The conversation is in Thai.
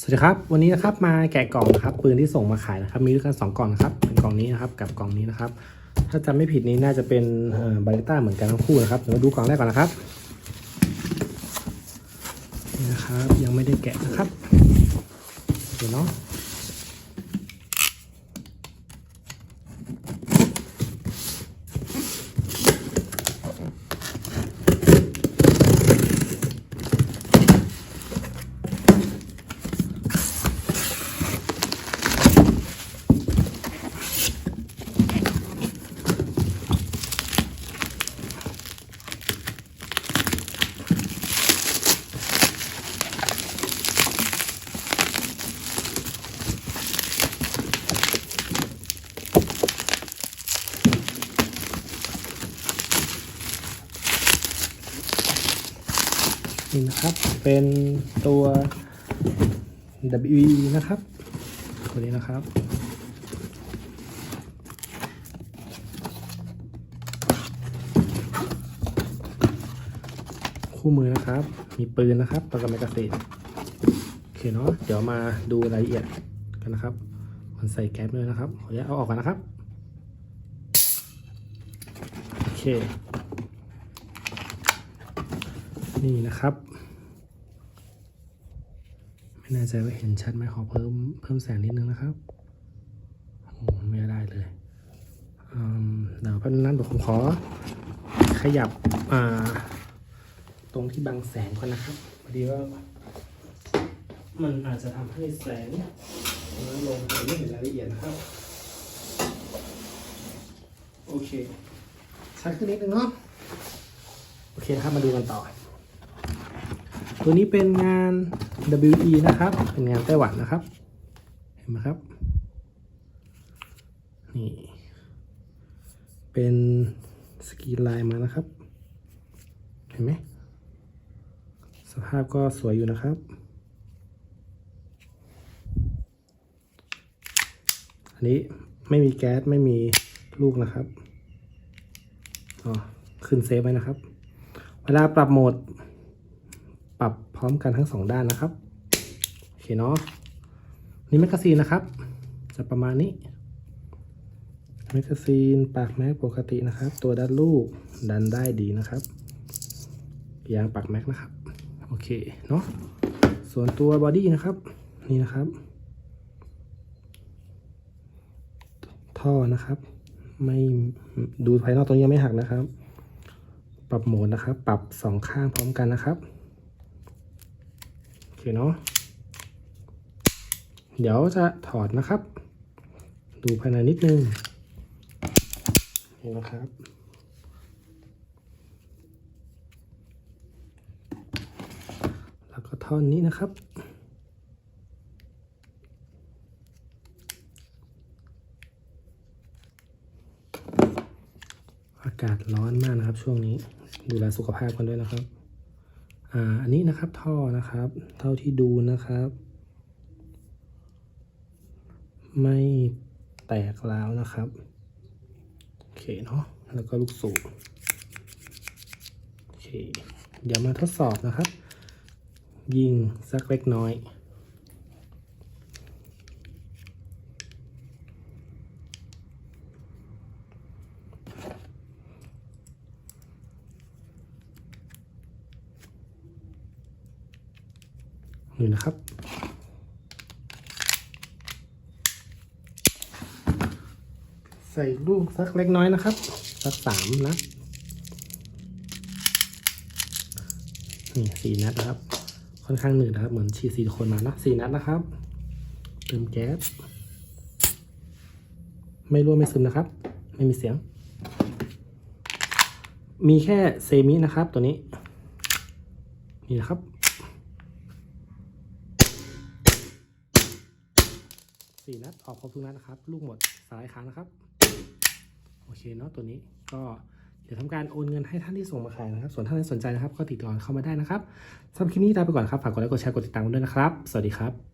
สวัสดีครับ วันนี้นะครับมาแกะกล่องนะครับปืนที่ส่งมาขายนะครับ มีด้วยกันสองกล่องนะครับเป็นกล่องนี้นะครับกับกล่องนี้นะครับ ถ้าจำไม่ผิดนี้น่าจะเป็นบาริต้าเหมือนกันทั้งคู่นะครับเดี๋ยวมาดูกล่องแรกก่อนนะครับนี่นะครับยังไม่ได้แกะนะครับเดี๋ยวเนาะ นี่นะครับ เป็นตัว WE นะครับ ตัวนี้นะครับ คู่มือนะครับ มีปืนนะครับแล้วก็แมกกาซีนโอเคเนาะ เดี๋ยวมาดูรายละเอียดกันนะครับ มันใส่แก๊สเลยนะครับ ขออนุญาตเอาออกก่อนนะครับ โอเค นี่นะครับ ไม่แน่ใจว่าเห็นชัดไหมขอเพิ่มเพิ่มแสงนิดนึงนะครับโอ้ไม่ได้เลยเดี๋ยวแป๊บนึงนั้นเดี๋ยวผมขอขยับอ่าตรงที่บังแสงก่อนนะครับพอดีว่ามันอาจจะทำให้แสงน้อยลงไม่เห็นรายละเอียดนะครับ โอเคชัดขึ้นนิดนึงเนาะโอเคครับมาดูกันต่อ ตัวนี้เป็นงาน WE นะครับ เป็นงานไต้หวันนะครับ เห็นไหมครับ นี่ เป็นสกีไลน์มานะครับ เห็นไหม สภาพก็สวยอยู่นะครับ อันนี้ไม่มีแก๊สไม่มีลูกนะครับ อ๋อ ขึ้นเซฟไว้นะครับ เวลาปรับโหมด ปรับพร้อมกันทั้งสองด้านนะครับโอเคเนาะนี่แมกกาซีนนะครับ จะประมาณนี้แมกกาซีนปากแม็กปกตินะครับ ตัวด้านลูกดันได้ดีนะครับยางปากแม็กนะครับโอเคเนาะส่วนตัวบอดี้นะครับ นี่นะครับ ท่อนะครับ ไม่ดูภายนอกตรงนี้ยังไม่หักนะครับ ปรับโหมดนะครับ ปรับสองข้างพร้อมกันนะครับ อเคเนาะเดี๋ยวจะถอดนะครับ ดูภายในนิดนึงนี่นะครับ แล้วก็ท่อนนี้นะครับอากาศร้อนมากนะครับช่วงนี้ดูแลสุขภาพกันด้วยนะครับ อันนี้นะครับท่อนะครับ เท่าที่ดูนะครับ ไม่แตกแล้วนะครับโอเคเนาะแล้วก็ลูกสูบโอเค เดี๋ยวมาทดสอบนะครับ ยิงสักเล็กน้อย นี่นะครับ ใส่ลูกสักเล็กน้อยนะครับ สักสามนัดนี่สี่นัดนะครับ ค่อนข้างหนืดนะครับ เหมือนฉีดซีโคนมานะสี่นัดนะครับ เติมแก๊ส ไม่รั่วไม่ซึมนะครับ ไม่มีเสียง มีแค่เซมินะครับตัวนี้ นี่นะครับ สี่นัดออกครบทุกนัดนะครับ ลูกหมดสายค้างนะครับ โอเคเนาะตัวนี้ก็เดี๋ยวทำการโอนเงินให้ท่านที่ส่งมาขายนะครับ ส่วนท่านที่สนใจนะครับ ก็ติดต่อเข้ามาได้นะครับสำหรับคลิปนี้ลาไปก่อนครับ ฝากกดไลค์ กดแชร์ กดติดตามกันด้วยนะครับ สวัสดีครับ